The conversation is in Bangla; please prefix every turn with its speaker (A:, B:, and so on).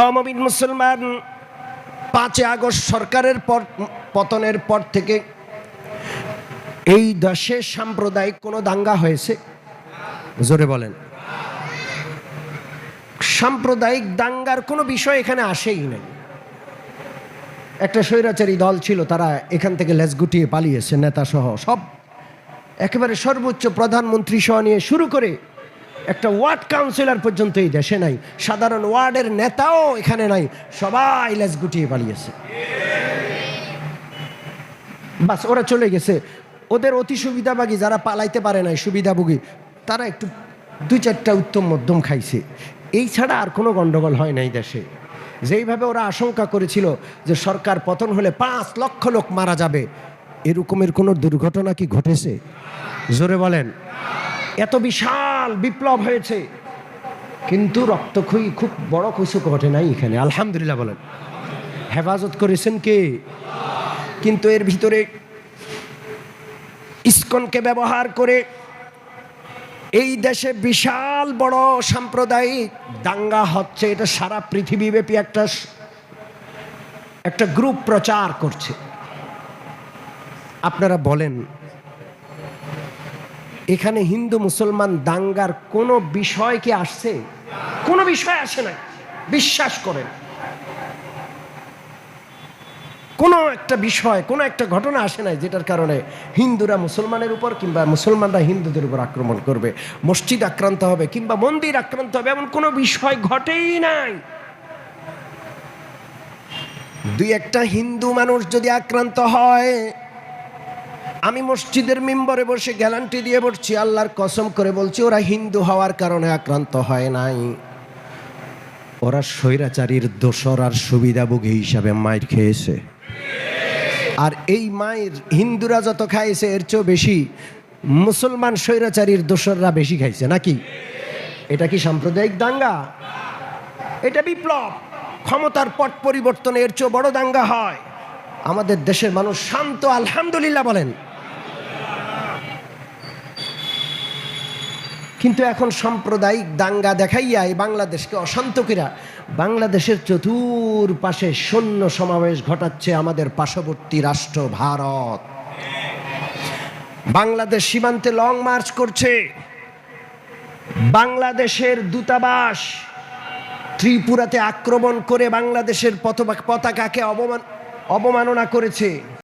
A: অমবিন মুসলমান পাঁচই আগস্ট সরকারের পর, পতনের পর থেকে এই দেশে সাম্প্রদায়িক কোনো দাঙ্গা হয়েছে? জোরে বলেন। সাম্প্রদায়িক দাঙ্গার কোনো বিষয় এখানে আসেই নাই। একটা স্বৈরাচারী দল ছিল, তারা এখান থেকে লেজ গুটিয়ে পালিয়েছে নেতা সহ সব। একেবারে সর্বোচ্চ প্রধানমন্ত্রী সহ নিয়ে শুরু করে একটা ওয়ার্ড কাউন্সিলর পর্যন্ত এই দেশে নাই। সাধারণ ওয়ার্ডের নেতাও এখানে নাই। সবাই লেজ গুটিয়ে পালিয়েছে। বাস, ওরা চলে গেছে। ওদের অতি সুবিধাবাগী যারা পালাইতে পারে নাই সুবিধাভোগী তারা একটু দুই চারটা উত্তম মধ্যম খাইছে। এই ছাড়া আর কোনো গণ্ডগোল হয় নাই দেশে। যেইভাবে ওরা আশঙ্কা করেছিল যে সরকার পতন হলে পাঁচ লক্ষ লোক মারা যাবে, এরকমের কোনো দুর্ঘটনা কি ঘটেছে? জোরে বলেন। এত বিশাল বিপ্লব হয়েছে। কিন্তু রক্তক্ষয়ী খুব বড় কিছু ঘটে নাই এখানে। আলহামদুলিল্লাহ বলেন। হেফাজত করেছেন কে? কিন্তু এর ভিতরে ইস্কনকে ব্যবহার করে এই দেশে বিশাল বড় সাম্প্রদায়িক দাঙ্গা হচ্ছে। এটা সারা পৃথিবীব্যাপী একটা একটা গ্রুপ প্রচার করছে। আপনারা বলেন এখানে হিন্দু মুসলমান দাঙ্গার কোনো বিষয় কি আসছে? কোনো বিষয় আসে না বিশ্বাস করেন। কোনো একটা বিষয়, কোনো একটা ঘটনা আসে নাই যেটার কারণে হিন্দুরা মুসলমানের উপর কিংবা মুসলমানরা হিন্দুদের উপর আক্রমণ করবে। মসজিদ আক্রান্ত হবে কিংবা মন্দির আক্রান্ত হবে এমন কোনো বিষয় ঘটেই নাই। দুই একটা হিন্দু মানুষ যদি আক্রান্ত হয় আমি মসজিদের মেম্বরে বসে গ্যালান্টি দিয়ে বসছি আল্লাহর কসম করে বলছি, ওরা হিন্দু হওয়ার কারণে আক্রান্ত হয় নাই। ওরা স্বৈরাচারীর দোসর আর সুবিধাভোগী হিসাবে মায়ের খেয়েছে। আর এই মায়ের হিন্দুরা যত খাইছে, এর চেয়েও বেশি মুসলমান স্বৈরাচারীর দোসররা বেশি খাইছে, নাকি? এটা কি সাম্প্রদায়িক দাঙ্গা? এটা বিপ্লব। ক্ষমতার পট পরিবর্তনে এর চেয়েও বড় দাঙ্গা হয়। আমাদের দেশের মানুষ শান্ত, আলহামদুলিল্লাহ বলেন। কিন্তু এখন সাম্প্রদায়িক দাঙ্গা দেখাইয়া এই বাংলাদেশকে অশান্ত কিরা বাংলাদেশের চতুর্পাশে সৈন্য সমাবেশ ঘটাচ্ছে আমাদের পার্শ্ববর্তী রাষ্ট্র ভারত। বাংলাদেশ সীমান্তে লং মার্চ করছে। বাংলাদেশের দূতাবাস ত্রিপুরাতে আক্রমণ করে বাংলাদেশের পতাকা- পতাকাকে অবমান অবমাননা করেছে।